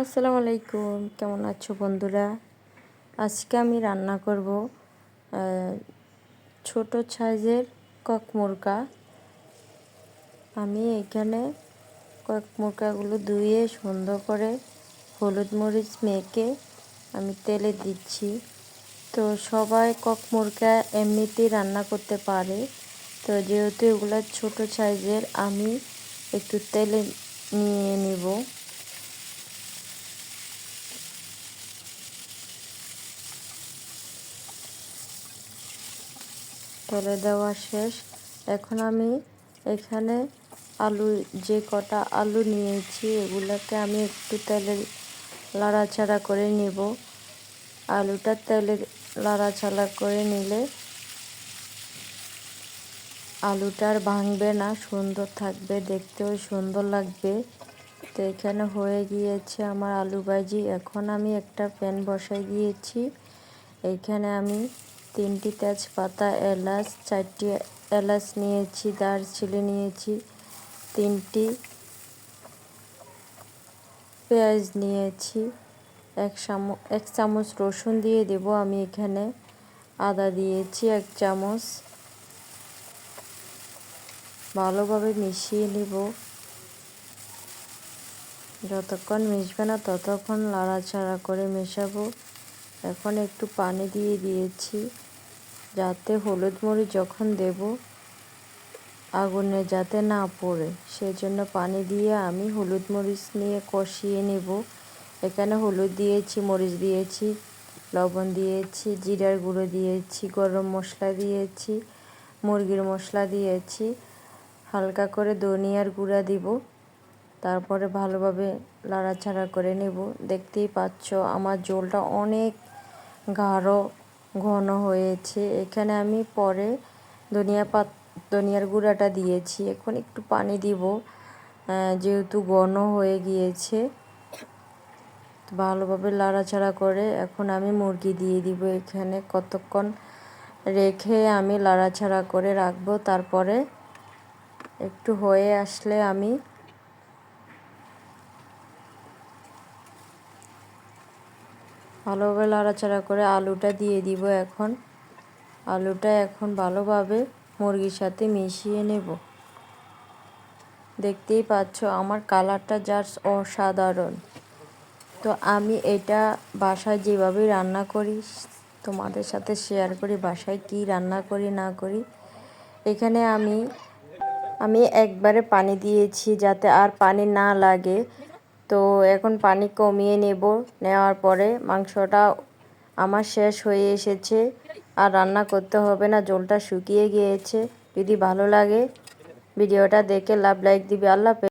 আসসালামু আলাইকুম, কেমন আছো বন্ধুরা? আজকে আমি রান্না করব ছোট সাইজের কক মুরগা। আমি এখানে কক মুরগাগুলো ধুয়ে সুন্দর করে হলুদ মরিচ মেখে আমি তেলে দিচ্ছি। তো সবাই কক মুরগা এমনিতেই রান্না করতে পারে। তো যেহেতু এগুলো ছোট সাইজের, আমি একটু তেলে নিয়ে নিব। তেলে দেওয়া শেষ। এখন আমি এখানে আলু, যে কটা আলু নিয়েছি, এগুলোকে আমি একটু তেলে লাড়াচাড়া করে নিব। আলুটা তেলে লাড়াচাড়া করে নিলে আলুটা আর ভাঙবে না, সুন্দর থাকবে, দেখতেও সুন্দর লাগবে। তো এখানে হয়ে গিয়েছে আমার আলু ভাজি। এখন আমি একটা প্যান বসাই দিয়েছি। এখানে আমি তিনটি তেজপাতা, এলাচ, চারটি এলাচ নিয়েছি, দারচিনি নিয়েছি, তিনটি পেঁয়াজ নিয়েছি, এক চামচ এক চামচ রসুন দিয়ে দেব, আমি এখানে আদা দিয়েছি এক চামচ। ভালোভাবে মিশিয়ে নিব। যতক্ষণ মিশবে না ততক্ষণ লাড়াচাড়া করে মেশাবো। এখন একটু পানি দিয়ে দিয়েছি। যাতে হলুদ মরিচ যখন দেব, আগুনে যাতে না পড়ে, সেজন্য পানি দিয়ে আমি হলুদ মরিচ নিয়ে কষিয়ে নেব। এখানে হলুদ দিয়েছি, মরিচ দিয়েছি, লবণ দিয়েছি, জিরার গুঁড়ো দিয়েছি, গরম মশলা দিয়েছি, মুরগির মশলা দিয়েছি, হালকা করে ধনিয়ার গুঁড়া দিব, তারপরে ভালোভাবে লাড়াছাড়া করে নেব। দেখতেই পাচ্ছ, আমার জলটা অনেক গাঢ় ঘন হয়েছে। এখানে আমি পরে ধনিয়া পাত, ধনিয়ার গুঁড়াটা দিয়েছি। এখন একটু পানি দিব। যেহেতু ঘন হয়ে গিয়েছে ভালোভাবে লাড়াচাড়া করে এখন আমি মুরগি দিয়ে দিব এখানে। কতক্ষণ রেখে আমি লাড়াছাড়া করে রাখব, তারপরে একটু হয়ে আসলে আমি ভালোভাবে লাড়াচাড়া করে আলুটা দিয়ে দিব এখন। আলুটা এখন ভালোভাবে মুরগির সাথে মিশিয়ে নেব। দেখতেই পাচ্ছ আমার কালারটা জাস্ট অসাধারণ। তো আমি এটা বাসায় যেভাবে রান্না করি, তোমাদের সাথে শেয়ার করি, বাসায় কি রান্না করি, না করি, এখানে আমি আমি একবারে পানি দিয়েছি যাতে আর পানি না লাগে। তো এখন পানি কমিয়ে নেব। নেওয়ার পরে মাংসটা আমার শেষ হয়ে এসেছে। আর রান্না করতে হবে না, জলটা শুকিয়ে গিয়েছে। যদি ভালো লাগে ভিডিওটা দেখে লাভ লাইক দিবে। আল্লাহ